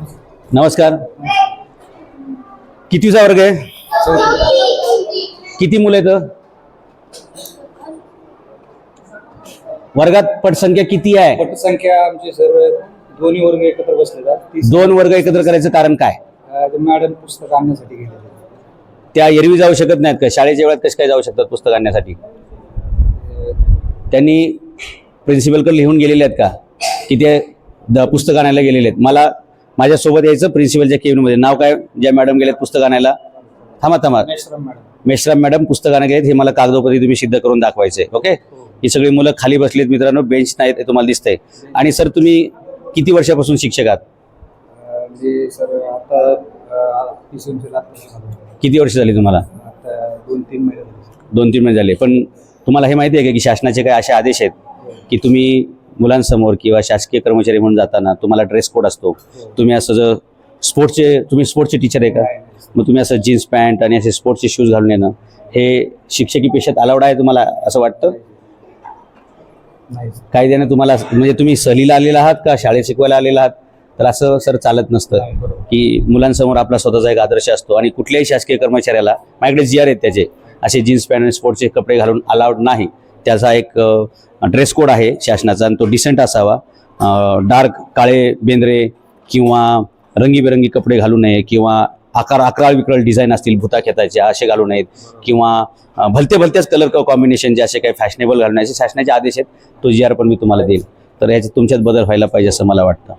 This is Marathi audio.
नमस्कार. कितीचा वर्ग आहे किती मुलं आहेत? वर्गात पटसंख्या किती आहे? पटसंख्या आमची सर दोन्ही वर्ग एकत्र बसले दोन वर्ग एकत्र करायचं कारण काय? मॅडम पुस्तक आणण्यासाठी गेलेले त्या एरवी जाऊ शकत नाहीत का? शाळेच्या वेळात कसे काय जाऊ शकतात पुस्तक आणण्यासाठी? त्यांनी प्रिन्सिपलकडे लिहून गेलेले आहेत का? की ते पुस्तक आणायला गेलेले आहेत. मला माझ्यासोबत यायचं प्रिन्सिपलच्या केबिनमध्ये नाव काय? ज्या मॅडम गेलेत पुस्तक आणायला. थांबा थांबा. मेश्राम मॅडम पुस्तक आणायला गेलेत. हे मला कागदोपत्री तुम्ही सिद्ध करून दाखवायचे ओके ही. सगळी मुलं खाली बसलीत मित्रांनो. बेंच नाहीत हे तुम्हाला दिसतंय. आणि सर तुम्ही किती वर्षापासून शिक्षक आहात? म्हणजे किती वर्ष झाली तुम्हाला? दोन तीन महिने. दोन तीन महिने झाले. पण तुम्हाला हे माहिती आहे का की शासनाचे काही असे आदेश आहेत की तुम्ही मुलांसमोर किंवा शासकीय कर्मचारी म्हणून जाताना तुम्हाला ड्रेस कोड असतो. तुम्ही असं जर स्पोर्ट्सचे तुम्ही स्पोर्ट्सचे टीचर आहे का? मग तुम्ही असं जीन्स पॅन्ट आणि असे स्पोर्ट्सचे शूज घालून येणं हे शिक्षकी पेशात अलाउड आहे तुम्हाला असं वाटतं. कायद्याने तुम्हाला म्हणजे तुम्ही सहलीला आलेला आहात का? शाळेत शिकवायला आलेला आहात? तर असं सर चालत नसतं. की मुलांसमोर आपला स्वतःचा एक आदर्श असतो आणि कुठल्याही शासकीय कर्मचाऱ्याला माझ्याकडे जी आर आहेत त्याचे असे जीन्स पॅन्ट आणि स्पोर्ट्सचे कपडे घालून अलाउड नाही. त्याचा एक ड्रेस कोड आहे शासनाचा आणि तो डिसेंट असावा. डार्क काळे बेंद्रे किंवा रंगीबेरंगी कपडे घालू नये किंवा आकार अकरा विकराळ डिझाईन असतील भूता खेताचे असे घालू नयेत किंवा भलते भलत्याच कलर कॉम्बिनेशन जे असे काही फॅशनेबल घालण्याचे शासनाचे आदेश आहेत तो जी आर पण मी तुम्हाला देईल. तर याच्यात तुमच्यात बदल व्हायला पाहिजे असं मला वाटतं.